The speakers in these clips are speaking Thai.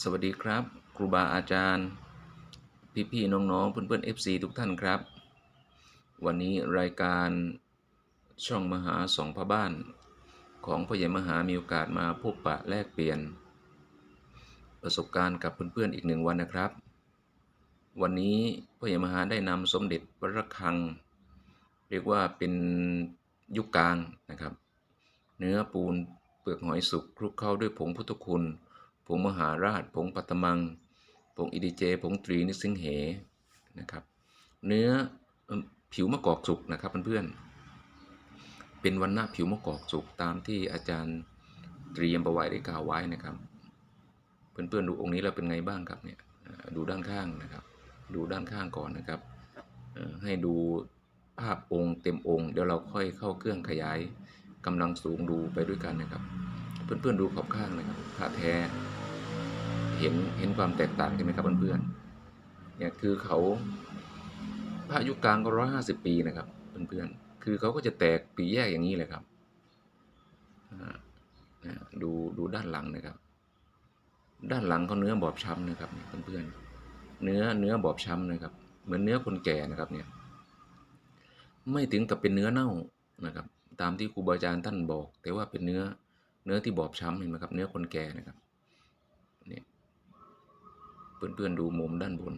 สวัสดีครับ ครูบาอาจารย์ พี่ๆน้องๆเพื่อนๆ FC ทุกท่านครับ วันนี้รายการช่องมหาสองพระบ้าน ของพ่อใหญ่มหามีโอกาสมาพบปะแลกเปลี่ยน ประสบการณ์กับเพื่อนๆอีกหนึ่งวันนะครับ วันนี้พ่อใหญ่มหาได้นำสมเด็จพระระฆัง เรียกว่าเป็นยุคกลางนะครับ เนื้อปูนเปลือกหอยสุกคลุกเข้าด้วยผงพุทธคุณ ผงมหาราช ผงปัตมัง ผงอิดิเจ ผงตรีนิสิงเหนะครับ เนื้อผิวมะกอกสุกนะครับเพื่อนๆ เป็นวันหน้าผิวมะกอกสุกตามที่อาจารย์เตรียมประไว้ได้กล่าวไว้นะครับ เพื่อนๆดูองค์นี้แล้วเป็นไงบ้างครับเนี่ย ดูด้านข้างนะครับ ดูด้านข้างก่อนนะครับ ให้ดูภาพองค์เต็มองค์เดี๋ยวเราค่อยเข้าเครื่องขยายกำลังสูงดูไปด้วยกันนะครับ เพื่อนๆดูขอบข้างนะครับพระแท้ เห็นเห็นความแตกต่างใช่ไหมครับเพื่อนๆเนี่ยคือเขาพระยุคกลางก็ร้อยห้าสิบปีนะครับเพื่อนๆคือเขาก็จะแตกปีแยกอย่างนี้เลยครับอ่านะดูดูด้านหลังนะครับ ด้านหลังเขาเนื้อบอบช้ำนะครับเนี่ยเพื่อนๆเนื้อเนื้อบอบช้ำนะครับ เหมือนเนื้อคนแก่นะครับเนี่ยไม่ถึงกับเป็นเนื้อเน่านะครับ ตามที่ครูบาอาจารย์ท่านบอก แต่ว่าเป็นเนื้อเนื้อที่บอบช้ำเห็นไหมครับ เนื้อคนแก่นะครับ เพื่อนๆดูมุมด้านบน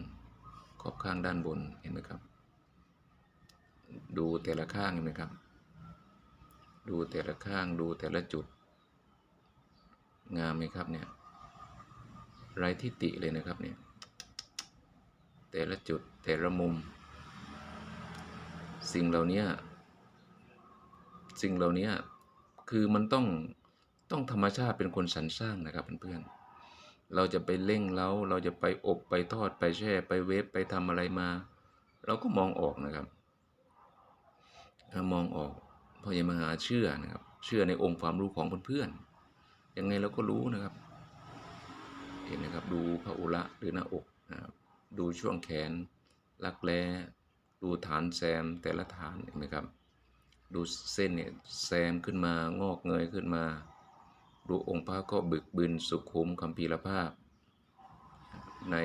ขอบข้างด้านบนเห็นไหมครับ ดูแต่ละข้างเห็นไหมครับ ดูแต่ละข้างดูแต่ละจุด งามไหมครับเนี่ยไรที่ติเลยนะครับเนี่ยแต่ละจุดแต่ละมุม สิ่งเหล่านี้สิ่งเหล่านี้คือมันต้องต้องธรรมชาติเป็นคนสรรสร้างนะครับเพื่อนๆ เราจะไปเร่งเล้า เราจะไปอบไปทอดไปแช่ไปเวฟไปทำอะไรมา เราก็มองออกนะครับมองออกเพราะยังมหาเชื่อนะครับ เชื่อในองค์ความรู้ของเพื่อนๆยังไงเราก็รู้นะครับ เห็นนะครับดูพระอุระหรือหน้าอกนะครับดูช่วงแขนรักแร้ดูฐานแซมแต่ละฐานเห็นไหมครับ ดูเส้นเนี่ยแซมขึ้นมางอกเงยขึ้นมา ดูองค์พระก็บึกบึนสุขุมคัมภีรภาพ ใน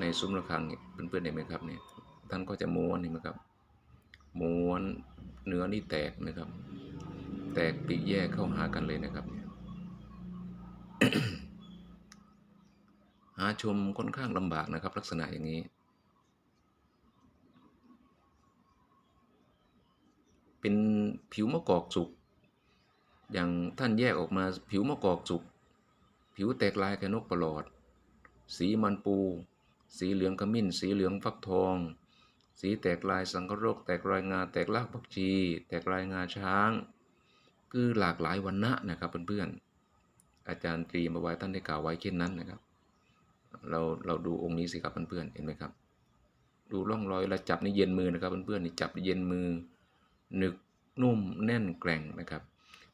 ในซุ้มระฆังเนี่ยเพื่อนๆเห็นไหมครับเนี่ยท่านก็จะม้วนเห็นไหมครับม้วนเนื้อนี่แตกนะครับ แตกปีกแยกเข้าหากันเลยนะครับ หาชมค่อนข้างลำบากนะครับ ลักษณะอย่างนี้ เป็นผิวมะกอกสุก อย่างท่านแยกออกมาผิวมะกอกสุก ผิวแตกลายแค่นกประหลอด สีมันปู สีเหลืองขมิ้น สีเหลืองฟักทอง สีแตกลายสังกโรกแตกลายงา แตกรากผักชี แตกลายงาช้าง คือหลากหลายวันณะนะครับเพื่อนๆ อาจารย์ตรีมาไว้ท่านได้กล่าวไว้เช่นนั้นนะครับ เราเราดูองค์นี้สิครับเพื่อนๆ เห็นไหมครับ ดูร่องรอยแล้วจับนี่เย็นมือนะครับเพื่อนๆนี่จับเย็นมือหนึกนุ่มแน่นแกร่งนะครับ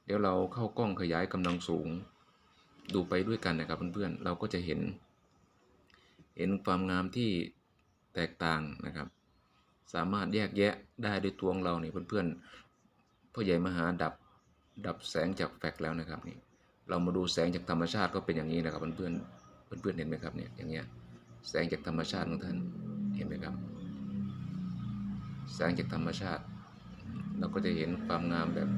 เดี๋ยวเราเข้ากล้องขยายกำลังสูง ดูไปด้วยกันนะครับเพื่อนๆ เราก็จะเห็น เห็นความงามที่แตกต่างนะครับ สามารถแยกแยะได้ด้วยตัวของเราเนี่ยเพื่อนๆพ่อใหญ่มหาดับดับแสงจากแฟลชแล้วนะครับนี่เรามาดูแสงจากธรรมชาติก็เป็นอย่างนี้นะครับเพื่อนๆเพื่อนๆเห็นไหมครับเนี่ยอย่างเงี้ยแสงจากธรรมชาติของท่านเห็นไหมครับ แสงจากธรรมชาติ เราก็จะเห็นความงามแบบ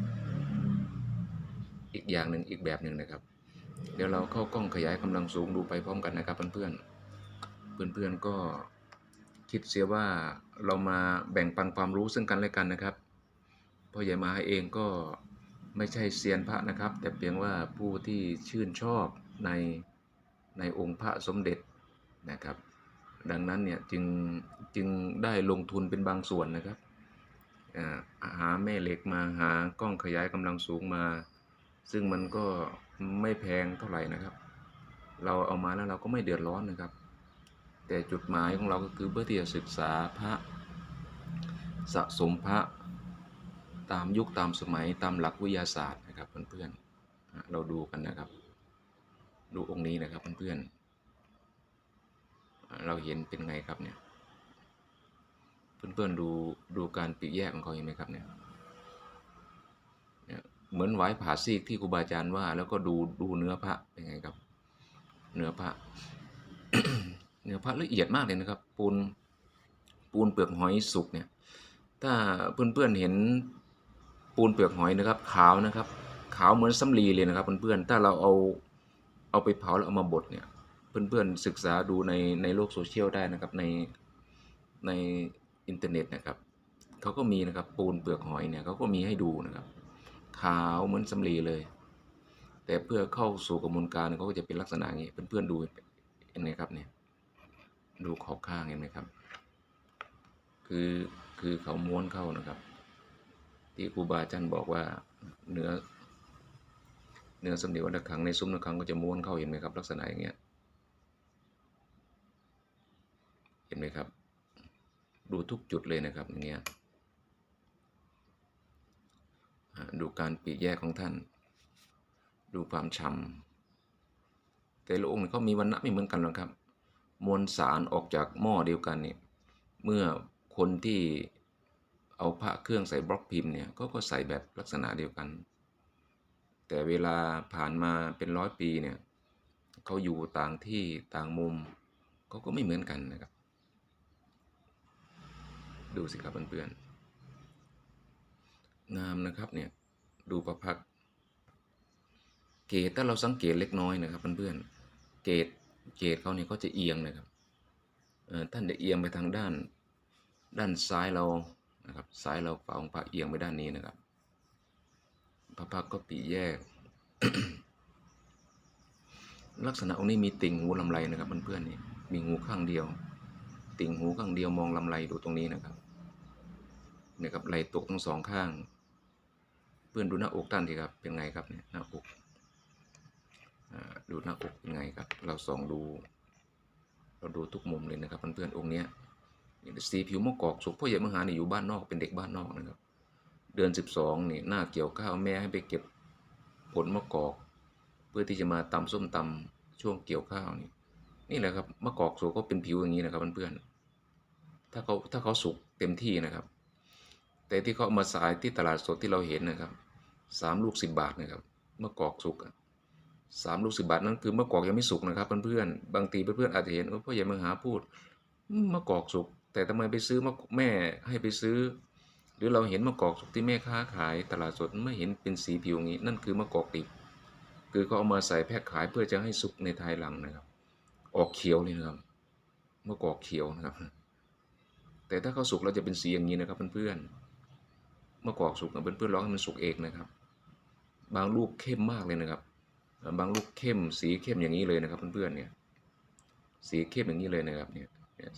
อีกอย่างหนึ่งอีกแบบหนึ่งนะครับ เดี๋ยวเราเข้ากล้องขยายกำลังสูงดูไปพร้อมกันนะครับเพื่อนๆเพื่อนๆก็คิดเสียว่าเรามาแบ่งปันความรู้ซึ่งกันและกันนะครับพ่อใหญ่มาเองก็ไม่ใช่เซียนพระนะครับ แต่เพียงว่าผู้ที่ชื่นชอบในในองค์พระสมเด็จนะครับ ดังนั้นเนี่ยจึงจึงได้ลงทุนเป็นบางส่วนนะครับาหาแม่เหล็กมาหากล้องขยายกำลังสูงมา ซึ่งมันก็ไม่แพงเท่าไหร่นะครับ เราเอามาแล้วเราก็ไม่เดือดร้อนนะครับ แต่จุดหมายของเราก็คือเพื่อที่จะศึกษาพระสะสมพระตามยุคตามสมัยตามหลักวิทยาศาสตร์นะครับเพื่อนๆเราดูกันนะครับ ดูองค์นี้นะครับเพื่อนๆเราเห็นเป็นไงครับเนี่ยเพื่อนๆดูดูการปีกแยกของเขาเห็นไหมครับเนี่ย เหมือนไหว้ผ่าซีกที่ครูบาอาจารย์ว่า แล้วก็ดูดูเนื้อพระเป็นไงครับ เนื้อพระ เนื้อพระละเอียดมากเลยนะครับ ปูนปูนเปลือกหอยสุกเนี่ย ถ้าเพื่อนๆเห็นปูนเปลือกหอยนะครับ ขาวนะครับ ขาวเหมือนสำลีเลยนะครับเพื่อนๆถ้าเราเอาเอาไปเผาแล้วเอามาบดเนี่ยเพื่อนๆศึกษาดูในในโลกโซเชียลได้นะครับในในอินเทอร์เน็ตนะครับเขาก็มีนะครับปูนเปลือกหอยเนี่ยเขาก็มีให้ดูนะครับ ขาวเหมือนสำลีเลย แต่เพื่อเข้าสู่กระบวนการเขาก็จะเป็นลักษณะอย่างนี้เพื่อนๆดูเห็นไหมครับเนี่ยดูขอบข้างเห็นไหมครับ คือคือเขาม้วนเข้านะครับ ที่ครูบาอาจารย์บอกว่าเนื้อเนื้อสำเนียงวัดระฆังในซุ้มระฆังก็จะม้วนเข้าเห็นไหมครับ ลักษณะอย่างเงี้ยเห็นไหมครับ ดูทุกจุดเลยนะครับอย่างเงี้ย ดูการปีแยกของท่าน ดูความฉ่ำแต่ละองค์นี่ยเขามีวันณะไม่เหมือนกันหรอกครับ มวลสารออกจากหม้อเดียวกันเนี่ยเมื่อคนที่เอาพระเครื่องใส่บล็อกพิมพ์เนี่ยก็ก็ใส่แบบลักษณะเดียวกัน แต่เวลาผ่านมาเป็นร้อยปีเนี่ยเขาอยู่ต่างที่ต่างมุมเขาก็ไม่เหมือนกันนะครับ ดูสิครับเพื่อนๆ งามนะครับเนี่ยดูประพักเกตถ้าเราสังเกตเล็กน้อยนะครับเพื่อนๆเกตเกตเขาเนี่ยเขาจะเอียงนะครับท่านจะเอียงไปทางด้านด้านซ้ายเรานะครับซ้ายเราฝาองค์พระเอียงไปด้านนี้นะครับพระพักก็ปีแยก ลักษณะองค์นี้มีติ่งหูลำไรนะครับเพื่อนๆนี่มีหูข้างเดียว ติ่งหูข้างเดียวมองลำไรดูตรงนี้นะครับนี่ยครับไหลตกทั้งสองข้าง เพื่อนดูหน้าอกท่านสิครับเป็นไงครับเนี่ยหน้าอกอดูหน้าอกเป็นไงครับ เราส่องดู เราดูทุกมุมเลยนะครับเพื่อนๆองค์เนี้ยสีผิวมะกอกสุกพ่อใหญ่มหานี่ยอยู่บ้านนอกเป็นเด็กบ้านนอกนะครับ เดือนสิบสองนี่หน้าเกี่ยวข้าวแม่ให้ไปเก็บผลมะกอก เพื่อที่จะมาตำส้มตำช่วงเกี่ยวข้าวนี่นี่แหละครับมะกอกสุกก็เป็นผิวอย่างนี้นะครับเพื่อนๆถ้าเขาถ้าเขาสุกเต็มที่นะครับ แต่ที่เขาเอามาสายที่ตลาดสดที่เราเห็นนะครับ สามลูกสิบบาทนะครับมะกอกสุกสามลูกสิบบาทนั่นคือมะกอกยังไม่สุกนะครับเพื่อนๆบางทีเพื่อนๆอาจจะเห็นว่าพ่อใหญ่มหาพูดอืมะกอกสุก แต่ทำไมไปซื้อมะแม่ให้ไปซื้อ หรือเราเห็นมะกอกสุกที่แม่ค้าขายตลาดสดไม่เห็นเป็นสีผิวอย่างนี้ นั่นคือมะกอกดิบคือเขาเอามาใส่แพ็คขายเพื่อจะให้สุกในภายหลังนะครับ ออกเขียวเลยนะครับมะกอกเขียวนะครับแต่ถ้าเขาสุกเราจะเป็นสีอย่างนี้นะครับเพื่อนๆมะกอกสุกนะเพื่อนๆร้องให้มันสุกเองนะครับ บางลูกเข้มมากเลยนะครับ บางลูกเข้มสีเข้มอย่างนี้เลยนะครับ เพื่อนๆเนี่ย สีเข้มอย่างนี้เลยนะครับ เนี่ย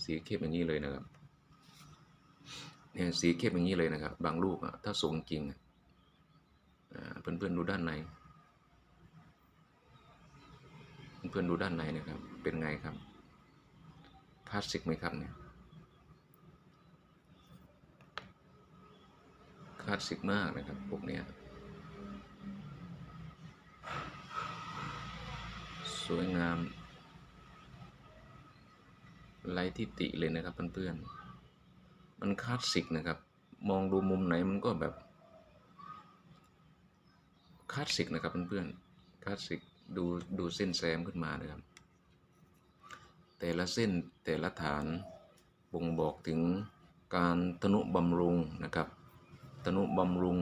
สีเข้มอย่างนี้เลยนะครับ เนี่ยสีเข้มอย่างนี้เลยนะครับ บางลูกอะถ้าสูงจริงอะอ่าเพื่อนๆดูด้านใน เพื่อนๆดูด้านในนะครับ เป็นไงครับคลาสสิกไหมครับเนี่ยคลาสสิกมากนะครับพวกเนี้ย สวยงามไร้ทิฏฐิเลยนะครับเพื่อนๆมันคลาสสิกนะครับ มองดูมุมไหนมันก็แบบคลาสสิกนะครับเพื่อนๆคลาสสิกดูดูเส้นแซมขึ้นมานะครับ แต่ละเส้นแต่ละฐานบ่งบอกถึงการทนุบำรุงนะครับทนุบำรุง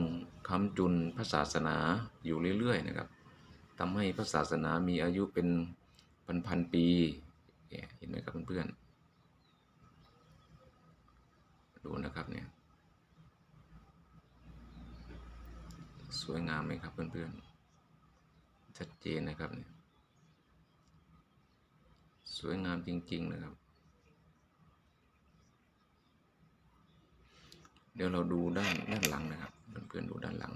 ค้ำจุนพระศาสนาอยู่เรื่อยๆนะครับ ทำให้พระศาสนามีอายุเป็นพันๆปีเนี่ยเห็นไหมครับเพื่อนๆดูนะครับเนี่ยสวยงามไหมครับเพื่อนๆชัดเจนนะครับเนี่ยสวยงามจริง ๆ นะครับ เดี๋ยวเราดูด้านด้านหลังนะครับเพื่อนๆดูด้านหลัง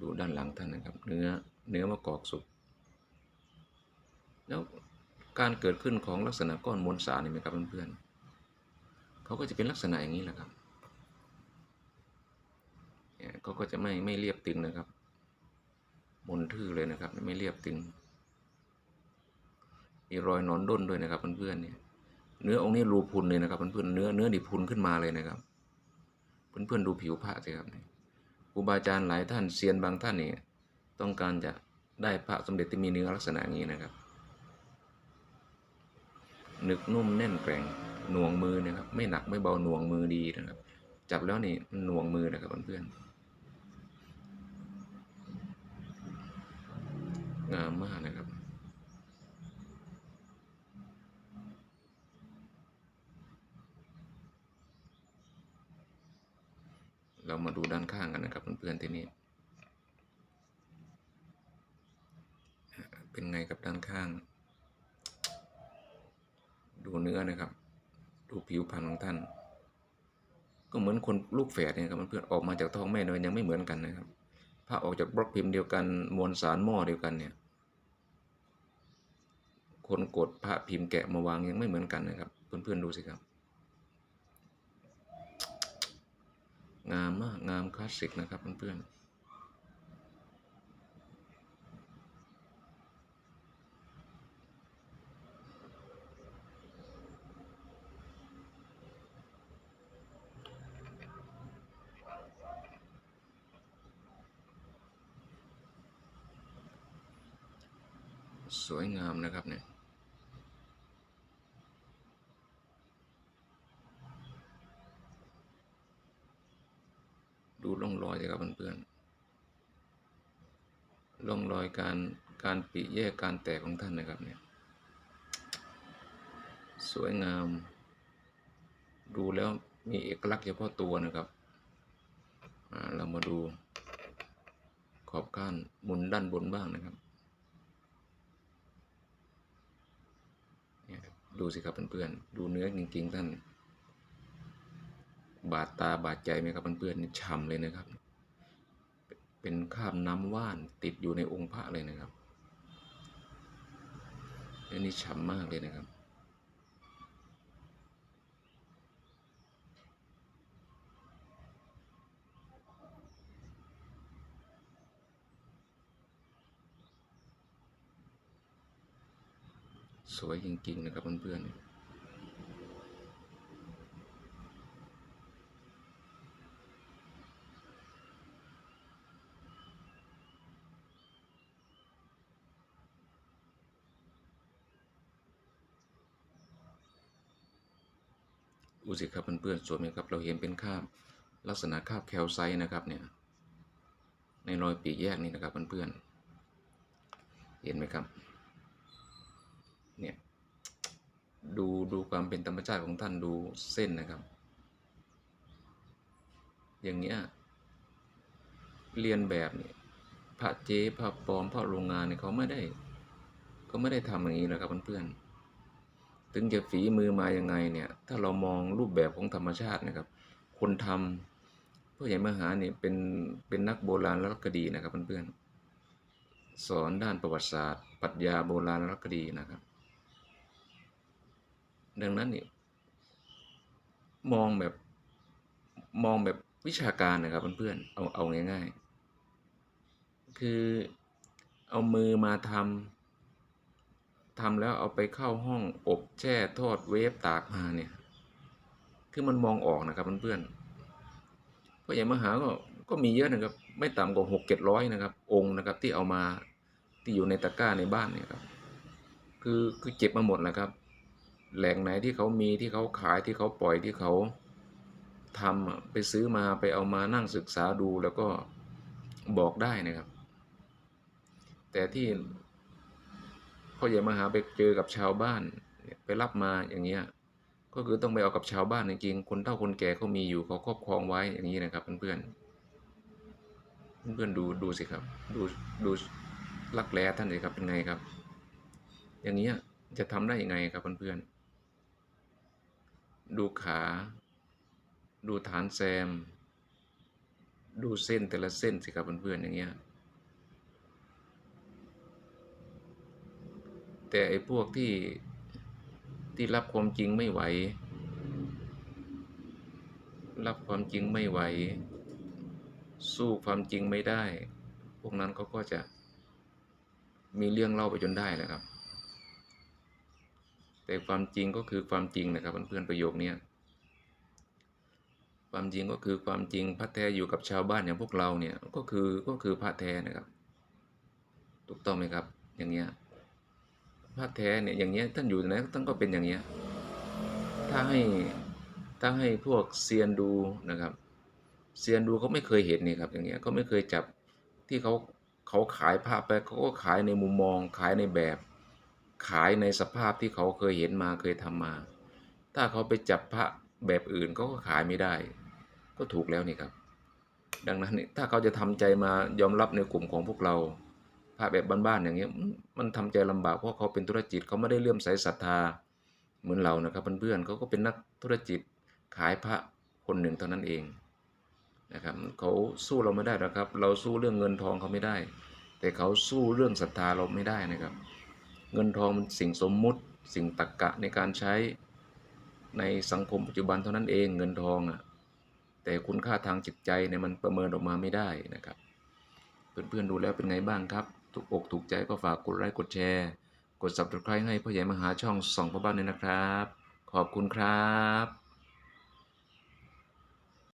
ดูด้านหลังท่านนะครับ เนื้อเนื้อมะกอกสุกแล้วการเกิดขึ้นของลักษณะก้อนมวลสารนี่ไหมครับเพื่อนๆเขาก็จะเป็นลักษณะอย่างนี้แหละครับเนี่ยเขาก็จะไม่ไม่เรียบตึงนะครับ มนทื่อเลยนะครับ ไม่เรียบตึง มีรอยนอนด้นด้วยนะครับเพื่อนๆเนี่ย เนื้อองค์นี้รูพุนเลยนะครับเพื่อนๆเนื้อเนื้อดิพุนขึ้นมาเลยนะครับ เพื่อนๆดูผิวพระสิครับเนี่ย ครูบาอาจารย์หลายท่านเซียนบางท่านนี่ต้องการจะได้พระสมเด็จที่มีเนื้อลักษณะงนี้นะครับหนึกนุ่มแน่นแกร่งหน่วงมือนะครับ ไม่หนักไม่เบาหน่วงมือดีนะครับ จับแล้วนี่หน่วงมือนะครับเพื่อนๆงามมากนะครับ เรามาดูด้านข้างกันนะครับเพื่อนๆที่นี่เป็นไงกับด้านข้าง ดูเนื้อนะครับ ดูผิวพรรณของท่าน ก็เหมือนคนลูกแฝดเนี่ยครับเพื่อนๆออกมาจากท้องแม่โดยยังไม่เหมือนกันนะครับถ้าออกจากบล็อกพิมพ์เดียวกันมวลสารหม้อเดียวกันเนี่ยคนกดพระพิมพ์แกะมาวางยังไม่เหมือนกันนะครับ เพื่อนๆดูสิครับ งามมาก งามคลาสสิกนะครับเพื่อนๆสวยงามนะครับเนี่ย ดูร่องรอยสิครับเพื่อนๆร่องรอย การการปีแยกการแตกของท่านนะครับเนี่ยสวยงาม ดูแล้วมีเอกลักษณ์เฉพาะตัวนะครับอ่าเรามาดูขอบก้านหมุนด้านบนบ้างนะครับเนี่ยดูสิครับเพื่อนๆ ดูเนื้อจริงๆท่าน บาดตาบาดใจไหมครับเพื่อนๆนี่ฉ่ำเลยนะครับ เป็นคาบน้ำว่านติดอยู่ในองค์พระเลยนะครับอันนี้ฉ่ำมากเลยนะครับ สวยจริงๆนะครับเพื่อนๆ ดู สิครับเพื่อนๆสวยไหมครับเราเห็นเป็นคาบลักษณะคาบแคลไซต์นะครับเนี่ยในรอยปีกแยกนี่นะครับเพื่อนๆเห็นไหมครับเนี่ยดูดูความเป็นธรรมชาติของท่านดูเส้นนะครับ อย่างเงี้ยเรียนแบบเนี่ยพระเจ๊พระปลอมพระโรงงานเนี่ยเขาไม่ได้เขาไม่ได้ทำอย่างนี้นะครับเพื่อนๆ ถึงจะฝีมือมายังไงเนี่ย ถ้าเรามองรูปแบบของธรรมชาตินะครับ คนทำพ่อใหญ่มหาเนี่ยเป็นเป็นนักโบราณและคดีนะครับเพื่อนๆสอนด้านประวัติศาสตร์ปรัชญาโบราณและคดีนะครับ ดังนั้นเนี่ยมองแบบมองแบบวิชาการนะครับเพื่อนๆเอาเอาง่าย ๆ คือเอามือมาทำ ทำแล้วเอาไปเข้าห้องอบแช่ทอดเวฟตากมาเนี่ยคือมันมองออกนะครับเพื่อนๆเพราะอย่างมหาก็ก็มีเยอะนะครับ ไม่ต่ำกว่าหกเจ็ดร้อยนะครับ องค์นะครับที่เอามาที่อยู่ในตะกร้าในบ้านเนี่ยครับคือคือเก็บมาหมดแล้วครับ แหล่งไหนที่เขามีที่เขาขายที่เขาปล่อยที่เขาทำไปซื้อมาไปเอามานั่งศึกษาดูแล้วก็บอกได้นะครับ แต่ที่ พ่อใหญ่มหาไปเจอกับชาวบ้านไปรับมาอย่างเงี้ยก็คือต้องไปเอากับชาวบ้านจริงๆคนเฒ่าคนแก่เขามีอยู่เขาครอบครองไว้อย่างนี้นะครับเพื่อนๆเพื่อนๆดูดูสิครับ ดูดูลักแร้ท่านเลยครับเป็นไงครับ อย่างเงี้ยจะทำได้ยังไงครับเพื่อนๆดูขา ดูฐานแซม ดูเส้นแต่ละเส้นสิครับเพื่อนๆอย่างเงี้ย แต่ไอ้พวกที่ที่รับความจริงไม่ไหว รับความจริงไม่ไหว สู้ความจริงไม่ได้ พวกนั้นเขาก็จะมีเรื่องเล่าไปจนได้แหละครับ แต่ความจริงก็คือความจริงนะครับเพื่อนๆประโยคเนี้ยความจริงก็คือความจริงพระแท้อยู่กับชาวบ้านอย่างพวกเราเนี่ยก็คือก็คือพระแท้นะครับ ถูกต้องไหมครับ อย่างเงี้ย พระแท้เนี่ยอย่างเงี้ยท่านอยู่ไหนท่านก็เป็นอย่างเงี้ยถ้าให้ถ้าให้พวกเซียนดูนะครับเซียนดูเขาไม่เคยเห็นนี่ครับอย่างเงี้ยเขาไม่เคยจับที่เขาเขาขายภาพไปเขาก็ขายในมุมมอง ขายในแบบ ขายในสภาพที่เขาเคยเห็นมาเคยทำมา ถ้าเขาไปจับพระแบบอื่นเขาก็ขายไม่ได้ ก็ถูกแล้วนี่ครับ ดังนั้นถ้าเขาจะทำใจมายอมรับในกลุ่มของพวกเรา ระแบบบ้านๆอย่างเงี้ยมันมันทำใจลำบากเพราะเขาเป็นธุรกิจเขาไม่ได้เลื่อมใสศรัทธาเหมือนเรานะครับเพื่อนๆเขาก็เป็นนักธุรกิจขายพระคนหนึ่งเท่านั้นเองนะครับเขาสู้เราไม่ได้หรอกครับ เราสู้เรื่องเงินทองเขาไม่ได้ แต่เขาสู้เรื่องศรัทธาเราไม่ได้นะครับ เงินทองมันสิ่งสมมุติสิ่งตรกกะในการใช้ในสังคมปัจจุบันเท่านั้นเองเงินทองอะแต่คุณค่าทางจิตใจเนี่ยมันประเมินออกมาไม่ได้นะครับ เพื่อนๆดูแล้วเป็นไงบ้างครับ ถูกอกถูกใจก็ฝากกดไลค์กดแชร์ กด subscribe ให้พ่อใหญ่มหาช่องส่องพ่อบ้านด้วยนะครับ ขอบคุณครับ